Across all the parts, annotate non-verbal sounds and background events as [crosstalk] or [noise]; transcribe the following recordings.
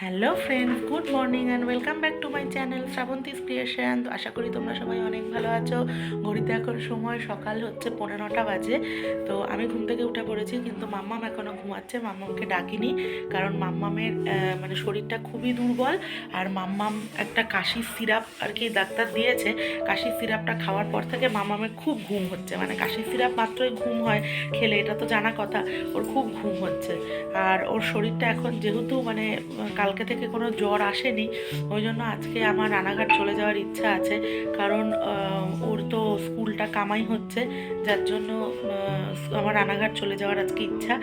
Hello friends, good morning and welcome back to my channel Shrabanti's creation তো আশা করি তোমরা সবাই অনেক ভালো আছো। ঘড়িতে এখন সময়, সকাল হচ্ছে পনেরোটা বাজে। তো আমি ঘুম থেকে উঠে পড়েছি, কিন্তু মাম্মাম এখনও ঘুমাচ্ছে, মাম্মামকে ডাকিনি, কারণ মাম্মামের মানে শরীরটা খুবই দুর্বল, আর মাম্মাম একটা কাশির সিরাপ আর কি ডাক্তার দিয়েছে। কাশির সিরাপটা খাওয়ার পর থেকে মাম্মামের খুব ঘুম হচ্ছে মানে কাশির সিরাপ মাত্রই ঘুম হয় খেলে, এটা তো জানা কথা, ওর খুব ঘুম হচ্ছে। আর ওর শরীরটা এখন যেহেতু মানে কালকে থেকে কোনো জ্বর আসেনি, ওই জন্য আজকে আমার রানাঘাট চলে যাওয়ার ইচ্ছা আছে। কারণ ওর তো স্কুলটা কামাই হচ্ছে, যার জন্য আমার রানাঘাট চলে যাওয়ার আজকে ইচ্ছা।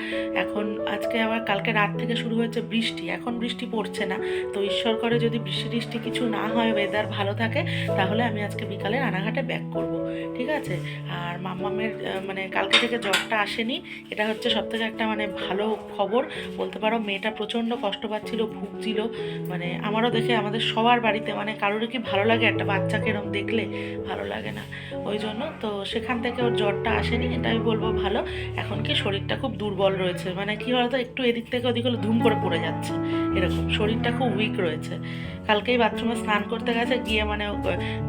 এখন আজকে আবার কালকে রাত থেকে শুরু হয়েছে বৃষ্টি, এখন বৃষ্টি পড়ছে না। তো ঈশ্বর করে যদি বৃষ্টি টিষ্টি কিছু না হয় ওয়েদার ভালো থাকে, তাহলে আমি আজকে বিকালে রানাঘাটে ব্যাক করব। ঠিক আছে? আর মাম্মামের মানে কালকে থেকে জ্বরটা আসেনি, এটা হচ্ছে সব থেকে একটা মানে ভালো খবর। বলতে পারো, মেয়েটা প্রচণ্ড কষ্ট পাচ্ছিল ভুগছিল মানে আমারও দেখে আমাদের সবার বাড়িতে মানে কারোর কি ভালো লাগে একটা বাচ্চাকে এরম দেখলে? ভালো লাগে না। ওই জন্য তো সেখান থেকে ওর জ্বরটা আসেনি, এটা আমি বলব ভালো। এখন কি শরীরটা খুব দুর্বল রয়েছে। মানে কি বলতো, একটু এদিক থেকে ওদিক হলে ধুম করে পড়ে যাচ্ছে। এরকম শরীরটা খুব উইক রয়েছে। কালকেই বাথরুমে স্নান করতে গেছে, গিয়ে মানে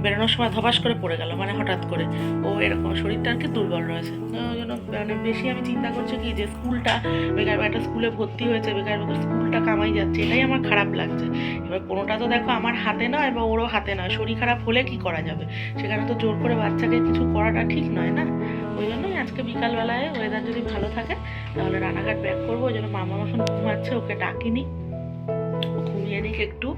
বেরোনোর সময় ধবাস করে পড়ে গেল মানে হঠাৎ করে। ও এরকম শরীরটা আর কি দুর্বল রয়েছে। ওই জন্য মানে বেশি আমি চিন্তা করছি কি যে স্কুলটা, বেকার একটা স্কুলে ভর্তি হয়েছে, বেকার বেকার স্কুলটা কামাই যাচ্ছে, এটাই আমার খারাপ লাগছে। এবার কোনোটা তো দেখো আমার হাতে নয় বা ওরও হাতে নয়। শরীর খারাপ হলে কি করা যাবে? সেখানে তো জোর করে বাচ্চাকে কিছু করাটা ঠিক নয় না? ওই জন্যই আজকে বিকালবেলায় ওয়েদার যদি ভালো থাকে, তাহলে রানাঘাট ব্যাক করব। ওই জন্য মামা এখন ঘুমাচ্ছে, ওকে ডাকিনি। ঘুমিয়ে নিক একটু।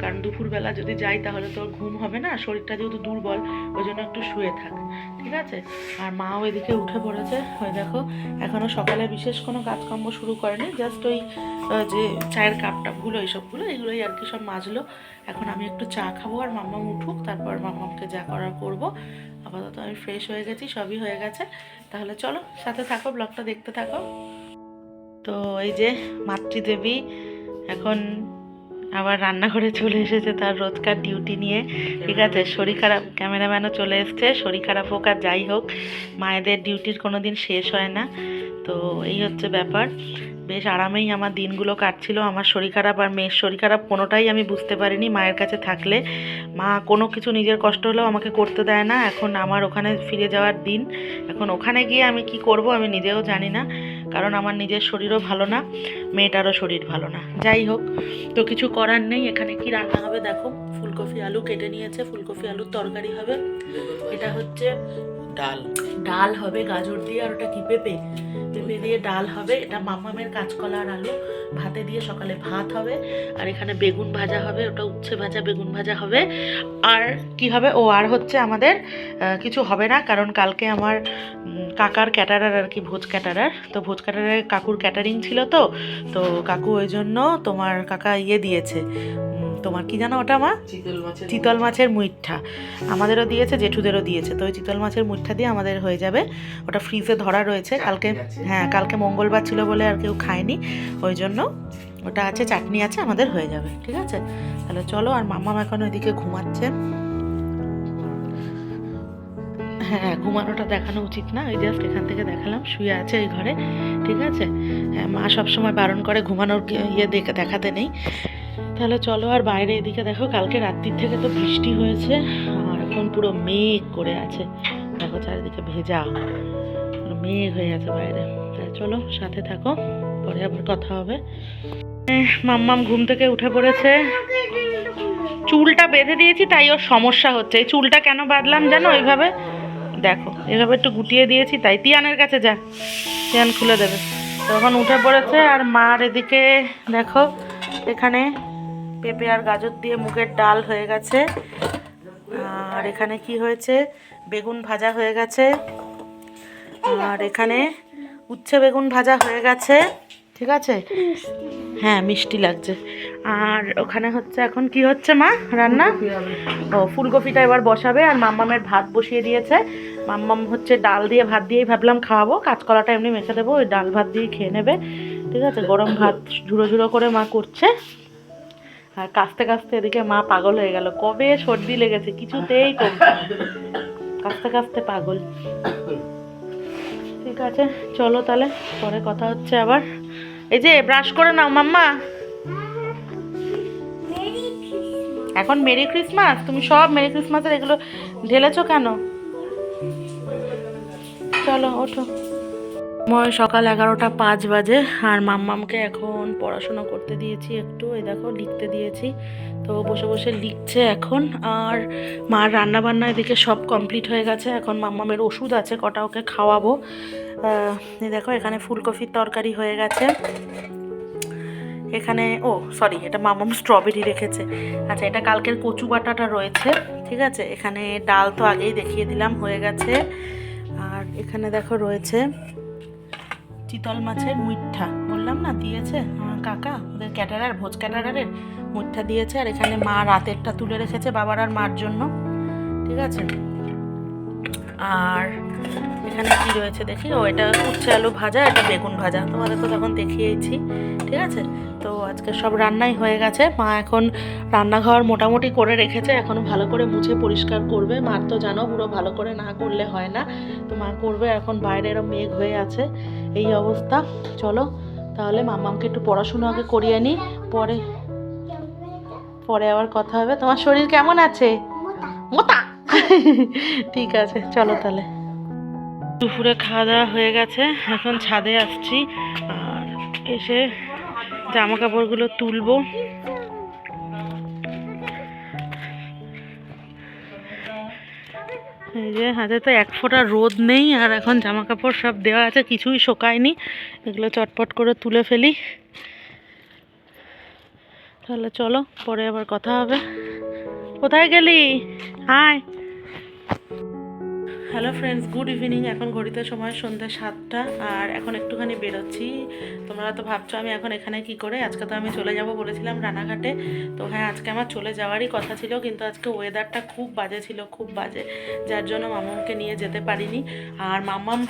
কারণ দুপুরবেলা যদি যাই তাহলে তো ঘুম হবে না, শরীরটা যেহেতু দুর্বল ওই জন্য একটু শুয়ে থাক। ঠিক আছে? আর মাও এদিকে উঠে পড়েছে। ওই দেখো এখনও সকালে বিশেষ কোনো কাজকর্ম শুরু করেনি জাস্ট ওই যে চায়ের কাপ টাপগুলো এইসবগুলো, এগুলোই আর কি সব মাজলো। এখন আমি একটু চা খাব আর মাম্মাম উঠুক, তারপর মাম্মামকে যা করার করব। আপাতত আমি ফ্রেশ হয়ে গেছি, সবই হয়ে গেছে। তাহলে চলো, সাথে থাকো ব্লগটা দেখতে থাকো। তো এই যে মাতৃদেবী, এখন আবার রান্নাঘরে চলে এসেছে তার রোজকার ডিউটি নিয়ে। ঠিক আছে, শরীর খারাপ ক্যামেরাম্যানও চলে এসছে, শরীর খারাপ হোক আর যাই হোক, মায়েদের ডিউটির কোনো দিন শেষ হয় না। তো এই হচ্ছে ব্যাপার। বেশ আরামেই আমার দিনগুলো কাটছিল। আমার শরীর খারাপ আর মেয়ের শরীর খারাপ কোনোটাই আমি বুঝতে পারিনি মায়ের কাছে থাকলে। মা কোনো কিছু নিজের কষ্ট হলেও আমাকে করতে দেয় না। এখন আমার ওখানে ফিরে যাওয়ার দিন। এখন ওখানে গিয়ে আমি কি করব আমি নিজেও জানি না। কারণ আমার নিজের শরীরও ভালো না, মেয়েটারও শরীর ভালো না। যাই হোক, তো কিছু করার নেই। এখানে কি রান্না হবে দেখো। ফুলকপি আলু কেটে নিয়েছে। ফুলকপি আলুর তরকারি হবে। এটা হচ্ছে ডাল। ডাল হবে গাজর দিয়ে আর ওটা কি, পেঁপে? পেঁপে দিয়ে ডাল হবে। এটা মামামের কাঁচকলা আর আলু। ভাতে দিয়ে সকালে ভাত হবে। আর এখানে বেগুন ভাজা হবে। ওটা উচ্ছে ভাজা, বেগুন ভাজা হবে। আর কি হবে? ও, আর হচ্ছে আমাদের কিছু হবে না, কারণ কালকে আমার কাকার ক্যাটারার আর কি, ভোজ ক্যাটারার। তো ভোজ ক্যাটারার কাকুর ক্যাটারিং ছিল তো। তো কাকু ওই জন্য তোমার কাকা ইয়ে দিয়েছে। তোমার কি জানো ওটা মা? চিতল মাছের মুইঠা আমাদেরও দিয়েছে জেঠুদেরও দিয়েছে। তো ওই চিতল মাছের মুইঠা দিয়ে আমাদের হয়ে যাবে। ওটা ফ্রিজে ধরা রয়েছে। কালকে হ্যাঁ কালকে মঙ্গলবার ছিল বলে আর কেউ খায়নি। ওই জন্য ওটা আছে চাটনি আছে আমাদের হয়ে যাবে। ঠিক আছে? তাহলে চলো আর মাম্মাম এখন ওইদিকে ঘুমাচ্ছে। হ্যাঁ ঘুমানোটা দেখানো উচিত না। ওই জাস্ট এখান থেকে দেখালাম শুয়ে আছে ওই ঘরে। ঠিক আছে? হ্যাঁ মা সবসময় বারণ করে ঘুমানোর ইয়ে দেখে দেখাতে নেই। তাহলে চলো আর বাইরে এদিকে দেখো, কালকে রাত্রির থেকে তো বৃষ্টি হয়েছে, আর এখন পুরো মেঘ করে আছে। দেখো চারিদিকে ভেজা মেঘ হয়ে আছে বাইরে। চলো সাথে থাকো, পরে আবার কথা হবে। মাম্মাম ঘুম থেকে উঠে পড়েছে। চুলটা বেঁধে দিয়েছি, তাই ওর সমস্যা হচ্ছে। এই চুলটা কেন বাঁধলাম জানো ওইভাবে দেখো, এভাবে একটু গুটিয়ে দিয়েছি, তাই তিয়ানের কাছে যা, তিয়ান খুলে দেবে। তখন উঠে পড়েছে আর মার এদিকে, দেখো, এখানে পেঁপে আর গাজর দিয়ে মুগের ডাল হয়ে গেছে। আর এখানে কি হয়েছে? বেগুন ভাজা হয়ে গেছে। আর এখানে উচ্ছে বেগুন ভাজা হয়ে গেছে। ঠিক আছে? হ্যাঁ মিষ্টি লাগছে। আর ওখানে হচ্ছে এখন কি হচ্ছে মা? রান্না? ও, ফুলকপিটা এবার বসাবে আর মাম্মামের ভাত বসিয়ে দিয়েছে। মাম্মাম হচ্ছে ডাল দিয়ে ভাত দিয়েই ভাবলাম খাওয়াবো। কাঁচকলাটা এমনি মেখে দেবো, ওই ডাল ভাত দিয়ে খেয়ে নেবে। ঠিক আছে? গরম ভাত ঝুড়ো ঝুড়ো করে মা করছে। আর কাস্তে কাস্তে এদিকে মা পাগল হয়ে গেল। কবে সর্দি লেগেছে? কিছুতেই কমছে না। কাস্তে কাস্তে পাগল। ঠিক আছে, চলো তাহলে। পরে কথা হচ্ছে আবার। এই যে ব্রাশ করে নাও মাম্মা। এখন মেরি ক্রিসমাস তুমি সব মেরি ক্রিসমাসের এগুলো ঢেলেছো কেন? চলো, ওঠো। সময় সকাল এগারোটা পাঁচ বাজে আর মাম্মামকে এখন পড়াশোনা করতে দিয়েছি একটু। এই দেখো, লিখতে দিয়েছি। তো বসে বসে লিখছে এখন। আর মার রান্না বান্না এদিকে সব কমপ্লিট হয়ে গেছে। এখন মাম্মামের ওষুধ আছে, কটা ওকে খাওয়াবো। এই দেখো, এখানে ফুলকপির তরকারি হয়ে গেছে। এখানে, ও সরি এটা মামাম স্ট্রবেরি রেখেছে। আচ্ছা এটা কালকের কচু বাটাটা রয়েছে, ঠিক আছে? এখানে ডাল তো আগেই দেখিয়ে দিলাম, হয়ে গেছে। আর এখানে দেখো রয়েছে চিতল মাছের মুঠা। বললাম না, দিয়েছে। আমার কাকা, ওদের ক্যাটারার, ভোজ ক্যাটারারের মুঠা দিয়েছে। আর এখানে মা রাতেরটা তুলে রেখেছে বাবার আর মার জন্য। ঠিক আছে? আর এখানে কি রয়েছে দেখি? ও, এটা উচ্ছে আলু ভাজা, এটা বেগুন ভাজা। তোমাদের তো তখন দেখিয়েছি। ঠিক আছে? তো আজকে সব রান্নাই হয়ে গেছে। মা এখন রান্নাঘর মোটামুটি করে রেখেছে, এখন ভালো করে মুছে পরিষ্কার করবে। মার তো জানো পুরো ভালো করে না করলে হয় না। তো মা করবে, এখন বাইরে এরম মেঘ হয়ে আছে। এই অবস্থা। চলো, তাহলে মামামকে একটু পড়াশুনো আগে করিয়ে নিই পরে পরে আবার কথা হবে। তোমার শরীর কেমন আছে? মোটা। ঠিক আছে, চলো তাহলে। দুপুরে খাওয়া দাওয়া হয়ে গেছে। এখন ছাদে আসছি। আর এসে জামা কাপড়গুলো তুলবো। এই যে, হাতে তো এক ফোঁটা রোদ নেই, আর এখন জামা কাপড় সব দেওয়া আছে, কিছুই শোকায়নি। এগুলো চটপট করে তুলে ফেলি। তাহলে চলো, পরে আবার কথা হবে। কোথায় গেলি? Hi. Hello friends good evening এখন ঘড়িতে সময় সন্ধ্যা সাতটা আর এখন একটুখানি বেরোচ্ছি। তোমরা তো ভাবছ আমি এখন এখানে কি করে? আজকে তো আমি চলে যাব বলেছিলাম রানাঘাটে। তো হ্যাঁ আজকে আমার চলে যাওয়ারই কথা ছিল, কিন্তু আজকে ওয়েদারটা খুব বাজে ছিল, খুব বাজে। যার জন্য মামামকে নিয়ে যেতে পারিনি। আর মাম্মাম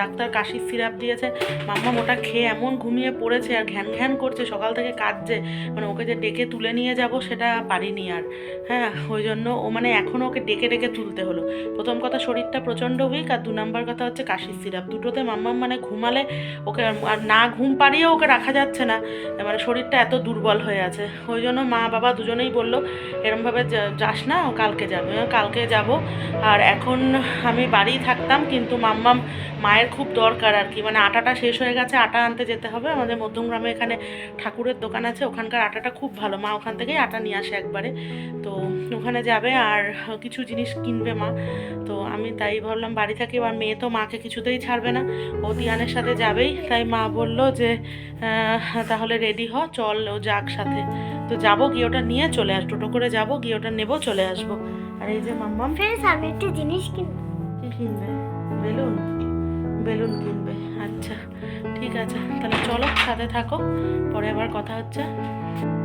ডাক্তার কাশির সিরাপ দিয়েছে। মাম্মাম ওটা খেয়ে এমন ঘুমিয়ে পড়েছে আর ঘ্যান ঘ্যান করছে, সকাল থেকে কাঁদছে। মানে ওকে যে ডেকে তুলে নিয়ে যাব সেটা পারিনি আর। হ্যাঁ ওই জন্য ও মানে এখনও ওকে ডেকে ডেকে তুলতে হলো। প্রথম কথা শরীরটা প্রচণ্ড উইক আর দু নম্বর কথা হচ্ছে কাশির সিরাপ। দুটোতে মাম্মাম মানে ঘুমালে ওকে আর- না ঘুম পাড়িয়েও ওকে রাখা যাচ্ছে না। মানে শরীরটা এত দুর্বল হয়ে আছে। ওই জন্য মা বাবা দুজনেই বলল এরমভাবে যাস না কালকে যাবে। কালকে যাব। আর এখন আমি বাড়িই থাকতাম, কিন্তু মাম্মাম মায়ের খুব দরকার আর কি। মানে আটাটা শেষ হয়ে গেছে, আটা আনতে যেতে হবে। আমাদের মধ্যমগ্রামে এখানে ঠাকুরের দোকান আছে, ওখানকার আটাটা খুব ভালো। মা ওখান থেকেই আটা নিয়ে আসে একবারে। তো ওখানে যাবে আর কিছু জিনিস কিনবে মা। তো আমি তাই ভাবলাম বাড়ি থাকি এবার মেয়ে তো মাকে কিছুতেই ছাড়বে না। ও দিয়ানের সাথে যাবেই তাই মা বলল যে তাহলে রেডি হ চল ও যাক সাথে। তো যাব গিয়ে ওটা নিয়ে চলে আস টোটো করে যাব গিয়ে ওটা নেব চলে আসব। আর এই যে মাম্মাম। ফ্রেন্ডস আমি একটা জিনিস কিনবো কি কিনবে? বেলুন? বেলুন কিনবে। আচ্ছা ঠিক আছে, তাহলে চলো, সাথে থাকো, পরে আবার কথা হচ্ছে।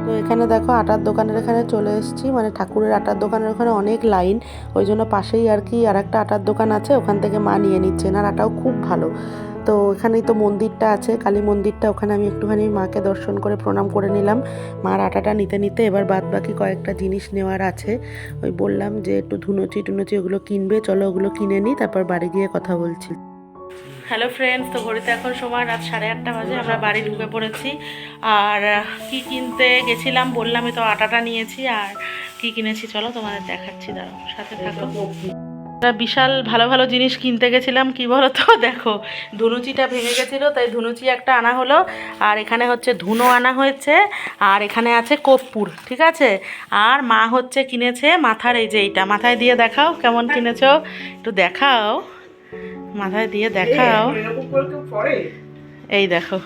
তো এখানে দেখো আটার দোকানের এখানে চলে এসেছি মানে ঠাকুরের আটার দোকানের ওখানে অনেক লাইন, ওই জন্য পাশেই আর কি আর একটা আটার দোকান আছে, ওখান থেকে মা নিয়ে নিচ্ছেন আর আটাও খুব ভালো। তো এখানেই তো মন্দিরটা আছে, কালী মন্দিরটা, ওখানে আমি একটুখানি মাকে দর্শন করে প্রণাম করে নিলাম। মার আটাটা নিতে নিতে এবার বাদ বাকি কয়েকটা জিনিস নেওয়ার আছে। ওই বললাম যে একটু ধুনুচি টুনুচি ওগুলো কিনবে, চলো ওগুলো কিনে নিই, তারপর বাড়ি গিয়ে কথা বলছি। হ্যালো ফ্রেন্ডস তো ঘড়িতে এখন সময় রাত সাড়ে আটটা বাজে, আমরা বাড়ি ঢুকে পড়েছি। আর কি কিনতে গেছিলাম বললামই তো আটাটা নিয়েছি, আর কি কিনেছি চলো তোমাদের দেখাচ্ছি, দাঁড়াও, সাথে থাকো। বিশাল ভালো ভালো জিনিস কিনতে গেছিলাম, কি বলো তো [laughs] দেখো, ধুনুচিটা ভেঙে গেছিল, তাই ধুনুচি একটা আনা হলো, আর এখানে হচ্ছে ধুনো আনা হয়েছে, আর এখানে আছে কর্পূর, ঠিক আছে? আর মা হচ্ছে কিনেছে মাথার, এই যে এইটা, মাথায় দিয়ে দেখাও কেমন কিনেছো, একটু দেখাও। মাথায় দিয়ে দেখাও। এই দেখো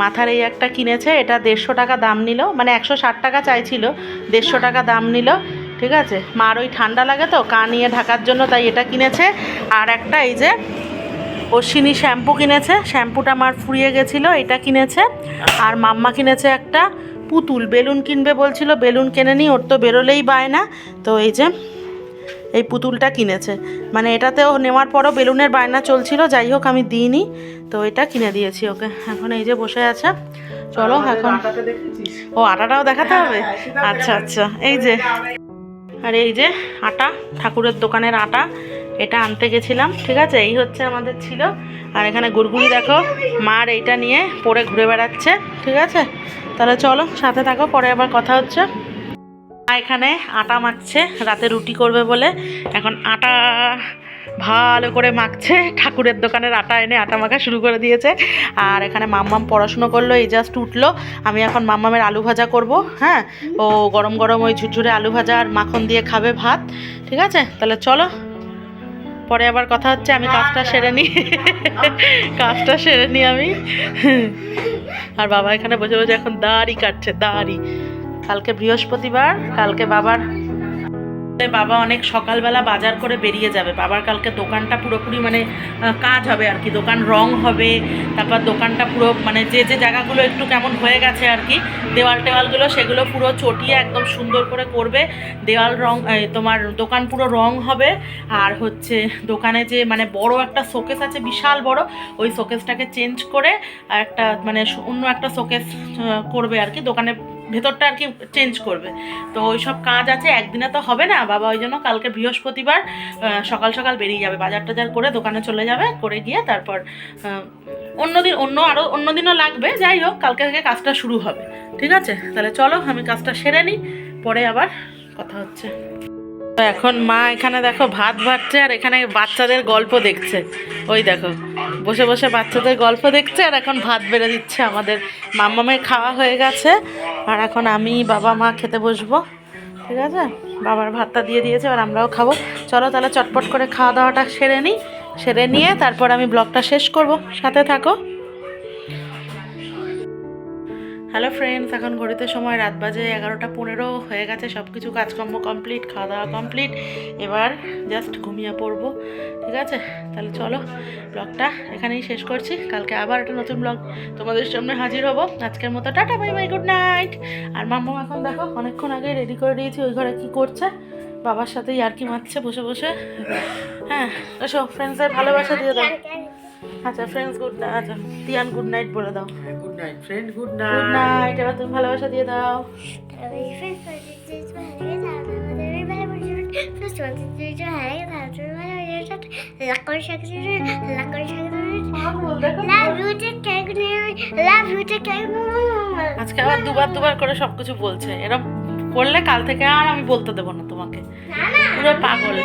মাথার এই একটা কিনেছে এটা দেড়শো টাকা দাম নিল মানে একশো ষাট টাকা চাইছিল দেড়শো টাকা দাম নিল ঠিক আছে? মার ওই ঠান্ডা লাগে তো কা নিয়ে ঢাকার জন্য তাই এটা কিনেছে। আর একটা এই যে অশ্বিনী শ্যাম্পু কিনেছে শ্যাম্পুটা আমার ফুরিয়ে গেছিল এটা কিনেছে। আর মাম্মা কিনেছে একটা পুতুল বেলুন কিনবে বলছিল বেলুন কেনে নি ওর তো বেরোলেই বায় না তো এই যে এই পুতুলটা কিনেছে। মানে এটাতেও নেওয়ার পরও বেলুনের বায়না চলছিল যাই হোক আমি দিইনি। তো এটা কিনে দিয়েছি ওকে। এখন এই যে বসে আছে। চলো এখন ও আটাটাও দেখাতে হবে? আচ্ছা আচ্ছা এই যে। আর এই যে আটা ঠাকুরের দোকানের আটা এটা আনতে গেছিলাম ঠিক আছে? এই হচ্ছে আমাদের ছিল। আর এখানে গুড়গুড়ি দেখো মার এইটা নিয়ে পরে ঘুরে বেড়াচ্ছে ঠিক আছে? তাহলে চলো সাথে থাকো পরে আবার কথা হচ্ছে। এখানে আটা মাখছে, রাতে রুটি করবে বলে। এখন আটা ভালো করে মাখছে, ঠাকুরের দোকানের আটা এনে আটা মাখা শুরু করে দিয়েছে। আর এখানে মাম্মাম পড়াশুনো করল, এই জাস্ট উঠল। আমি এখন মাম্মামের আলু ভাজা করব হ্যাঁ? ও গরম গরম ওই ঝুরঝুরে আলু ভাজা আর মাখন দিয়ে খাবে ভাত, ঠিক আছে? তাহলে চলো। পরে আবার কথা হচ্ছে, আমি কাজটা সেরে নিই কাজটা সেরে নিই আমি। আর বাবা এখানে বসে বসে এখন দাড়ি কাটছে, দাড়ি। কালকে বৃহস্পতিবার, কালকে বাবার বাবা অনেক সকালবেলা বাজার করে বেরিয়ে যাবে। বাবার কালকে দোকানটা পুরোপুরি মানে কাজ হবে আর কি, দোকান রং হবে, তারপর দোকানটা পুরো মানে যে যে জায়গাগুলো একটু কেমন হয়ে গেছে আর কি, দেওয়াল টেওয়ালগুলো সেগুলো পুরো চটিয়ে একদম সুন্দর করে করবে। দেওয়াল রং তোমার দোকান পুরো রং হবে। আর হচ্ছে দোকানে যে মানে বড় একটা শোকেস আছে, বিশাল বড়, ওই শোকেসটাকে চেঞ্জ করে একটা মানে অন্য একটা শোকেস করবে আর কি। দোকানে ভেতরটা আর কি চেঞ্জ করবে। তো ওই সব কাজ আছে, একদিনে তো হবে না। বাবা ওই জন্য কালকে বৃহস্পতিবার সকাল সকাল বেরিয়ে যাবে। বাজার টাজার করে দোকানে চলে যাবে, করে গিয়ে তারপর অন্যদিন অন্য আরও অন্যদিনও লাগবে। যাই হোক, কালকে থেকে কাজটা শুরু হবে। ঠিক আছে? তাহলে চলো, আমি কাজটা সেরে নিই, পরে আবার কথা হচ্ছে। এখন মা এখানে দেখো ভাত ভাতছে আর এখানে বাচ্চাদের গল্প দেখছে। ওই দেখো, বসে বসে বাচ্চাদের গল্প দেখছে আর এখন ভাত বেড়ে দিচ্ছে আমাদের মাম্মামের খাওয়া হয়ে গেছে। আর এখন আমি বাবা মা খেতে বসবো, ঠিক আছে? বাবার ভাতটা দিয়ে দিয়েছে আর আমরাও খাব। চলো তাহলে চটপট করে খাওয়া দাওয়াটা সেরে নিই, সেরে নিয়ে তারপর আমি ব্লগটা শেষ করব। সাথে থাকো। হ্যালো ফ্রেন্ডস এখন ঘড়িতে সময় রাত বাজে এগারোটা পনেরো। হয়ে গেছে সব কিছু কাজকর্ম কমপ্লিট খাওয়া দাওয়া কমপ্লিট এবার জাস্ট ঘুমিয়ে পড়ব, ঠিক আছে? তাহলে চলো, ব্লগটা এখানেই শেষ করছি। কালকে আবার একটা নতুন ব্লগ তোমাদের সামনে হাজির হব। আজকের মতো tata bye bye good night আর মাম্মা এখন দেখো, অনেকক্ষণ আগে রেডি করে দিয়েছি ওই ঘরে কী করছে। বাবার সাথে ইয়ার্কি মারছে বসে বসে। হ্যাঁ এসো ফ্রেন্ডসদের ভালোবাসা দিয়ে দাও। আচ্ছা ফ্রেন্ডস গুড নাইট আচ্ছা তিয়ান গুড নাইট বলে দাও। Good night friend good night good night এবার তুমি ভালোবাসা দিয়ে দাও। আজকে আবার দুবার দুবার করে সবকিছু বলছে। এরকম করলে কাল থেকে আর আমি বলতে দেবো না তোমাকে। পুরো পাগল।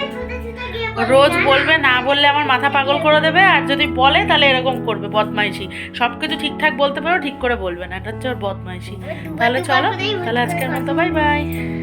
রোজ বলবে না বললে আমার মাথা পাগল করে দেবে আর যদি বলে তাহলে এরকম করবে বদমাইশি। সব কিছু ঠিকঠাক বলতে পারো ঠিক করে বলবে না এটা হচ্ছে ওর বদমাইশি। তাহলে চলো তাহলে আজকের মতো বাই বাই।